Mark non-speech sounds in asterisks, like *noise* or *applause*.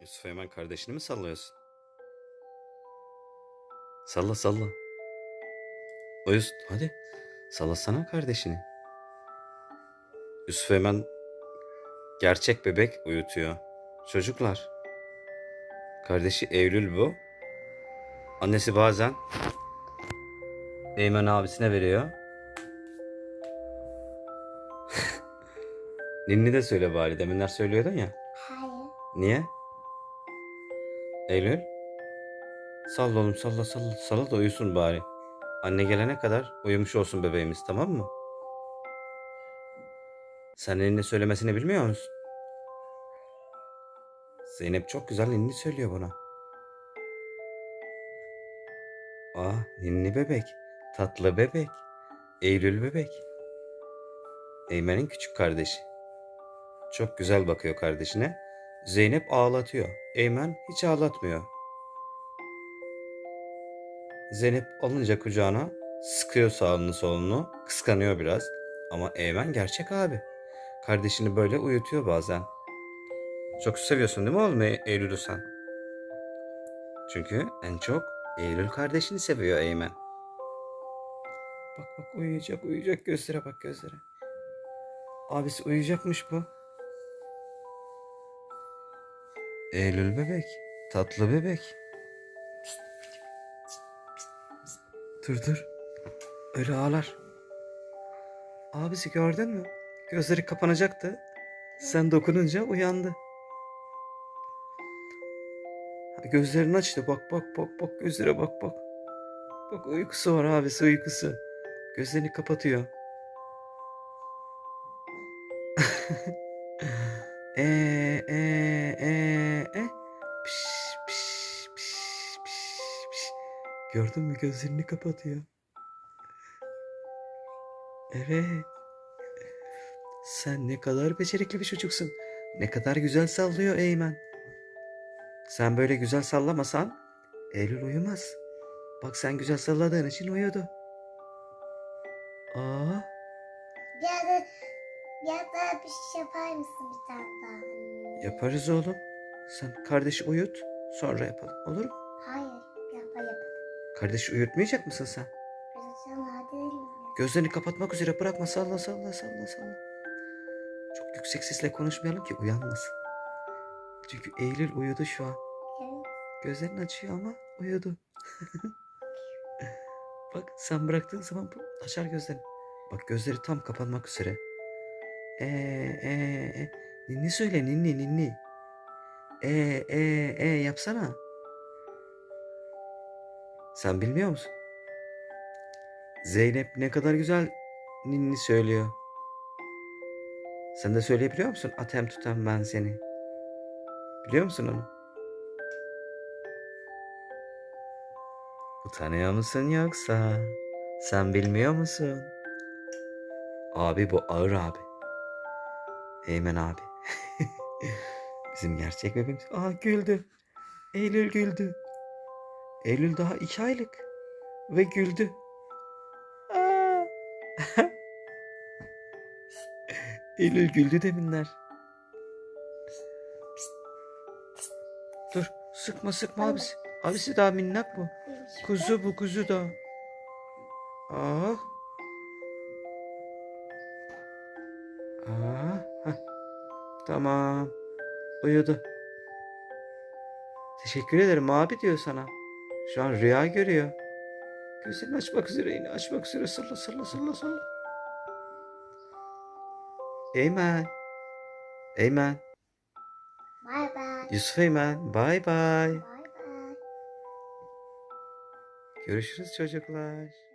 Yusuf Eymen kardeşini mi sallıyorsun? Salla salla. Uyuz hadi sallasana kardeşini. Yusuf Eymen gerçek bebek uyutuyor. Çocuklar. Kardeşi Eylül bu. Annesi bazen Eymen abisine veriyor. *laughs* Ninni de söyle bari. Deminler söylüyordun ya. Hayır. Niye? Eylül? Salla oğlum salla salla salla da uyusun bari. Anne gelene kadar uyumuş olsun bebeğimiz tamam mı? Sen ninni söylemesini bilmiyor musun? Zeynep çok güzel ninni söylüyor buna. Aa ninni bebek. Tatlı bebek. Eylül bebek. Eymen'in küçük kardeşi. Çok güzel bakıyor kardeşine. Zeynep ağlatıyor. Eymen hiç ağlatmıyor. Zeynep alınca kucağına sıkıyor sağını solunu, kıskanıyor biraz. Ama Eymen gerçek abi. Kardeşini böyle uyutuyor bazen. Çok seviyorsun değil mi oğlum E- Eylül'ü sen? Çünkü en çok Eylül kardeşini seviyor Eymen. Bak bak uyuyacak uyuyacak gözlere bak gözlere. Abisi uyuyacakmış bu. Eylül bebek. Tatlı bebek. Dur dur. Öyle ağlar. Abisi gördün mü? Gözleri kapanacaktı. Sen dokununca uyandı. Gözlerini açtı. Bak bak bak bak gözlere bak bak. Bak uykusu var abisi uykusu. Gözlerini kapatıyor. *laughs* e e e e piş piş piş piş piş. Gördün mü gözlerini kapatıyor. Evet. Sen ne kadar becerikli bir çocuksun. Ne kadar güzel sallıyor Eymen. Sen böyle güzel sallamasan Eylül uyumaz. Bak sen güzel salladığın için uyudu. Aa, Ya da ya da bir şey yapar mısın bir tane daha? yaparız oğlum. Sen kardeşi uyut, sonra yapalım. Olur mu? Hayır. Yapa yapa. Kardeşi uyutmayacak mısın sen? Gözüm hadi? Gözlerini kapatmak üzere bırakma salla salla salla salla. Çok yüksek sesle konuşmayalım ki uyanmasın. Çünkü Eylül uyudu şu an. Evet. Gözlerini açıyor ama uyudu. *laughs* Bak sen bıraktığın zaman açar gözlerini. Bak gözleri tam kapanmak üzere. E e e ninni söyle ninni ninni. E e e yapsana. Sen bilmiyor musun? Zeynep ne kadar güzel ninni söylüyor. Sen de söyleyebiliyor musun? Atem tutem ben seni. Biliyor musun onu? Utanıyor musun yoksa? Sen bilmiyor musun? Abi bu ağır abi. Eymen abi. *laughs* Bizim gerçek bebeğimiz. Aa güldü. Eylül güldü. Eylül daha iki aylık. Ve güldü. Aa. *laughs* Eylül güldü deminler. Dur sıkma sıkma abisi. Abisi daha minnak bu. Kuzu bu kuzu da. Aa. Tamam. Uyudu. Teşekkür ederim abi diyor sana. Şu an rüya görüyor. Gözlerini açmak üzere yine açmak üzere salla salla salla salla. Eymen. Eymen. Bye bye. Yusuf Eymen. Bye bye. Bye bye. Görüşürüz çocuklar.